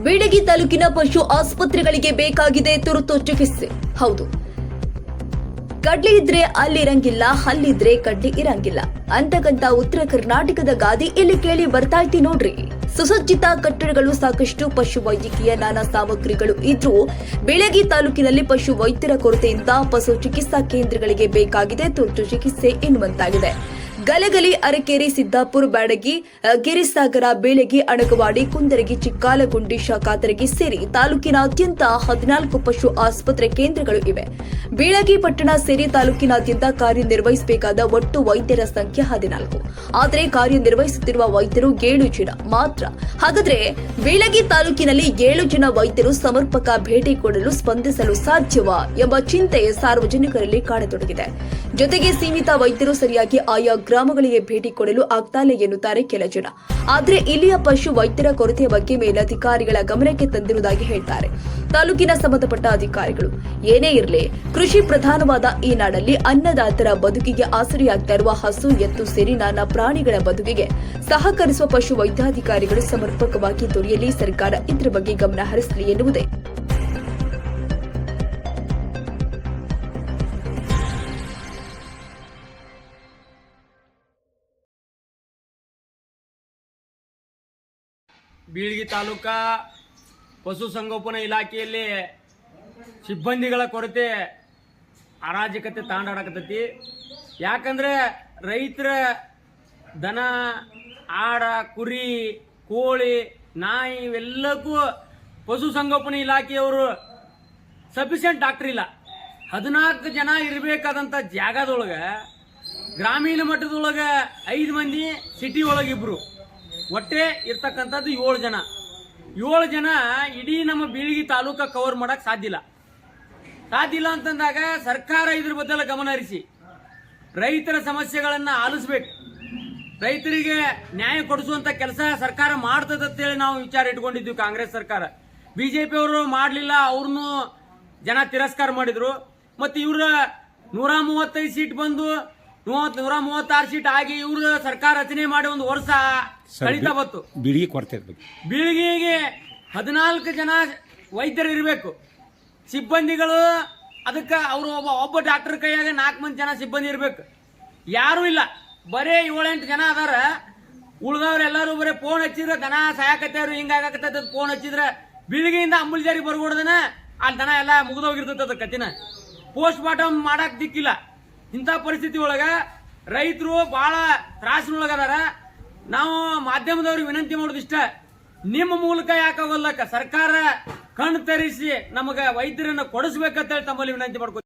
ಬೀಳಗಿ ತಾಲೂಕಿನ ಪಶು ಆಸ್ಪತ್ರೆಗಳಿಗೆ ಬೇಕಾಗಿದೆ ತುರ್ತು ಚಿಕಿತ್ಸೆ. ಹೌದು. ಕಡ್ಲಿ ಇದ್ರೆ ಅಲ್ಲಿರಂಗಿಲ್ಲ ಹಲ್ಲಿದ್ರೆ ಕಡ್ಲಿ ಇರಂಗಿಲ್ಲ. ಅಂತಕಂತ ಉತ್ತರ ಕರ್ನಾಟಕದ ಗಾದಿ ಇಲ್ಲಿ ಕೇಳಿ ಬರ್ತಾ ಇತಿ ನೋಡ್ರಿ. ಸುಸಜ್ಜಿತ ಕಟ್ಟಡಗಳು ಸಾಕಷ್ಟು ಪಶು ವೈದ್ಯಕೀಯ ನಾನಾ ಸಾಮಗ್ರಿಗಳು ಇದ್ರೂ ಬೆಳಗಿ ತಾಲೂಕಿನಲ್ಲಿ ಪಶು ವೈದ್ಯರ ಕೊರತೆಯಿಂದ ಪಶು ಚಿಕಿತ್ಸಾ ಕೇಂದ್ರಗಳಿಗೆ ಬೇಕಾಗಿದೆ ತುರ್ತು ಚಿಕಿತ್ಸೆ ಎನ್ನುವಂತಾಗಿದೆ. ಗಲಗಲಿ ಅರಕೇರಿ ಸಿದ್ದಾಪುರ ಬ್ಯಾಡಗಿ ಗಿರಿಸಾಗರ ಬೇಳಗಿ ಅಣಗವಾಡಿ ಕುಂದರಗಿ, ಚಿಕ್ಕಾಲಗುಂಡಿ ಶಾಖಾತರಗಿ ಸೇರಿ ತಾಲೂಕಿನಾದ್ಯಂತ ಹದಿನಾಲ್ಕು ಪಶು ಆಸ್ಪತ್ರೆ ಕೇಂದ್ರಗಳು ಇವೆ. ಬೀಳಗಿ ಪಟ್ಟಣ ಸೇರಿ ತಾಲೂಕಿನಾದ್ಯಂತ ಕಾರ್ಯನಿರ್ವಹಿಸಬೇಕಾದ ಒಟ್ಟು ವೈದ್ಯರ ಸಂಖ್ಯೆ ಹದಿನಾಲ್ಕು. ಆದರೆ ಕಾರ್ಯನಿರ್ವಹಿಸುತ್ತಿರುವ ವೈದ್ಯರು ಏಳು ಜನ ಮಾತ್ರ. ಹಾಗಾದ್ರೆ ಬೀಳಗಿ ತಾಲೂಕಿನಲ್ಲಿ ಏಳು ಜನ ವೈದ್ಯರು ಸಮರ್ಪಕ ಭೇಟಿ ಕೊಡಲು ಸ್ಪಂದಿಸಲು ಸಾಧ್ಯವಾ ಎಂಬ ಚಿಂತೆ ಸಾರ್ವಜನಿಕರಲ್ಲಿ ಕಾಣತೊಡಗಿದೆ. ಜೊತೆಗೆ ಸೀಮಿತ ವೈದ್ಯರು ಸರಿಯಾಗಿ ಆಯಾ ಗ್ರಾಮಗಳಿಗೆ ಭೇಟಿ ಕೊಡಲು ಆಗ್ತಾಲೆ ಎನ್ನುತ್ತಾರೆ ಕೆಲ ಜನ. ಆದ್ರೆ ಇಲ್ಲಿಯ ಪಶು ವೈದ್ಯರ ಕೊರತೆಯ ಬಗ್ಗೆ ಮೇಲಧಿಕಾರಿಗಳ ಗಮನಕ್ಕೆ ತಂದಿರುವುದಾಗಿ ಹೇಳ್ತಾರೆ. ತಾಲೂಕಿನ ಸಂಬಂಧಪಟ್ಟ ಅಧಿಕಾರಿಗಳು, ಏನೇ ಇರಲಿ, ಕೃಷಿ ಪ್ರಧಾನವಾದ ಈ ನಾಡಲ್ಲಿ ಅನ್ನದಾತರ ಬದುಕಿಗೆ ಆಸರಿಯಾಗ್ತಾ ಇರುವ ಹಸು, ಎತ್ತು, ಸೇರಿ, ನಾನಾ ಪ್ರಾಣಿಗಳ ಬದುಕಿಗೆ ಸಹಕರಿಸುವ ಪಶು ವೈದ್ಯಾಧಿಕಾರಿಗಳು ಸಮರ್ಪಕವಾಗಿ ದೊರೆಯಲಿ ಸರ್ಕಾರ ಇದರ ಬಗ್ಗೆ ಗಮನ ಹರಿಸಲಿ ಎನ್ನುವುದೇ. ಬೀಳ್ಗಿ ತಾಲೂಕಾ ಪಶುಸಂಗೋಪನಾ ಇಲಾಖೆಯಲ್ಲಿ ಸಿಬ್ಬಂದಿಗಳ ಕೊರತೆ ಅರಾಜಕತೆ ತಾಂಡಾಡಕತ್ತೈತಿ. ಯಾಕಂದ್ರೆ ರೈತರ ದನ, ಆಡ, ಕುರಿ, ಕೋಳಿ, ನಾಯಿ ಇವೆಲ್ಲಕ್ಕೂ ಪಶುಸಂಗೋಪನೆ ಇಲಾಖೆಯವರು ಸಫಿಷಿಯಂಟ್ ಡಾಕ್ಟರ್ ಇಲ್ಲ. ಹದಿನಾಲ್ಕು ಜನ ಇರಬೇಕಾದಂಥ ಜಾಗದೊಳಗೆ, ಗ್ರಾಮೀಣ ಮಟ್ಟದೊಳಗೆ ಐದು ಮಂದಿ, ಸಿಟಿ ಒಳಗೆ ಇಬ್ರು ಒಟ್ಟೆ ಇರ್ತಕ್ಕಂಥದ್ದು ಏಳು ಜನ. ಏಳು ಜನ ಇಡೀ ನಮ್ಮ ಬೀಳಿಗಿ ತಾಲೂಕ ಕವರ್ ಮಾಡಕ್ ಸಾಧ್ಯ ಇಲ್ಲ. ಸಾಧ್ಯ ಇಲ್ಲ ಅಂತಂದಾಗ ಸರ್ಕಾರ ಇದ್ರ ಬದಲ ಗಮನ ಹರಿಸಿ. ರೈತರ ಸಮಸ್ಯೆಗಳನ್ನ ಆಲಿಸ್ಬೇಕು. ರೈತರಿಗೆ ನ್ಯಾಯ ಕೊಡಿಸುವಂತ ಕೆಲಸ ಸರ್ಕಾರ ಮಾಡ್ತದ ಅಂತೇಳಿ ನಾವು ವಿಚಾರ ಇಟ್ಕೊಂಡಿದ್ವಿ ಕಾಂಗ್ರೆಸ್ ಸರ್ಕಾರ. ಬಿಜೆಪಿ ಅವರು ಮಾಡಲಿಲ್ಲ ಅವ್ರನ್ನು ಜನ ತಿರಸ್ಕಾರ ಮಾಡಿದ್ರು. ಮತ್ತೆ ಇವರ ನೂರ ಮೂವತ್ತೈದು ಸೀಟ್ ಬಂದು ಮೂವತ್ ನೂರ ಮೂವತ್ತಾರು ಸೀಟ್ ಆಗಿ ಇವ್ರ ಸರ್ಕಾರ ರಚನೆ ಮಾಡಿ ಒಂದು ವರ್ಷ ಕಳೀತಾ ಬಂತು ಬಿಳಿಗೆ ಕೊರತೆ ಇರ್ಬೇಕು. ಬೀಳಿಗೆಗೆ ಹದಿನಾಲ್ಕು ಜನ ವೈದ್ಯರು ಇರಬೇಕು ಸಿಬ್ಬಂದಿಗಳು ಅದಕ್ಕೆ ಅವರು ಒಬ್ಬ ಒಬ್ಬ ಡಾಕ್ಟರ್ ಕೈಯಾಗ ನಾಲ್ಕು ಮಂದಿ ಜನ ಸಿಬ್ಬಂದಿ ಇರಬೇಕು. ಯಾರೂ ಇಲ್ಲ. ಬರೇ ಏಳೆಂಟು ಜನ ಅದಾರ. ಉಳ್ದವ್ರು ಎಲ್ಲರೂ ಬರೀ ಫೋನ್ ಹಚ್ಚಿದ್ರೆ ದನ ಸಾಯಕತ್ತವ್ರು ಹಿಂಗಾಗತ್ತದ ಫೋನ್ ಹಚ್ಚಿದ್ರೆ ಬೀಳಿಗೆಯಿಂದ ಅಂಬುಲ್ಜಾರಿ ಬರ್ಬೋದನ ಅಲ್ಲಿ ದನ ಎಲ್ಲ ಮುಗಿದೋಗಿರ್ತದ ಕತ್ತಿನ. ಪೋಸ್ಟ್ ಮಾರ್ಟಮ್ ಮಾಡಕ್ ದಿಕ್ಕಿಲ್ಲ. ಇಂಥ ಪರಿಸ್ಥಿತಿ ಒಳಗ ರೈತರು ಬಹಳ ತ್ರಾಸಿನೊಳಗದಾರ. ನಾವು ಮಾಧ್ಯಮದವ್ರಿಗೆ ವಿನಂತಿ ಮಾಡೋದಿಷ್ಟ ನಿಮ್ಮ ಮೂಲಕ ಯಾಕಾಗಲ್ಲಕ್ಕ ಸರ್ಕಾರ ಕಣ್ ತರಿಸಿ ನಮಗ ವೈದ್ಯರನ್ನ ಕೊಡಿಸ್ಬೇಕಂತೇಳಿ ತಮ್ಮಲ್ಲಿ ವಿನಂತಿ ಮಾಡ್ಕೊ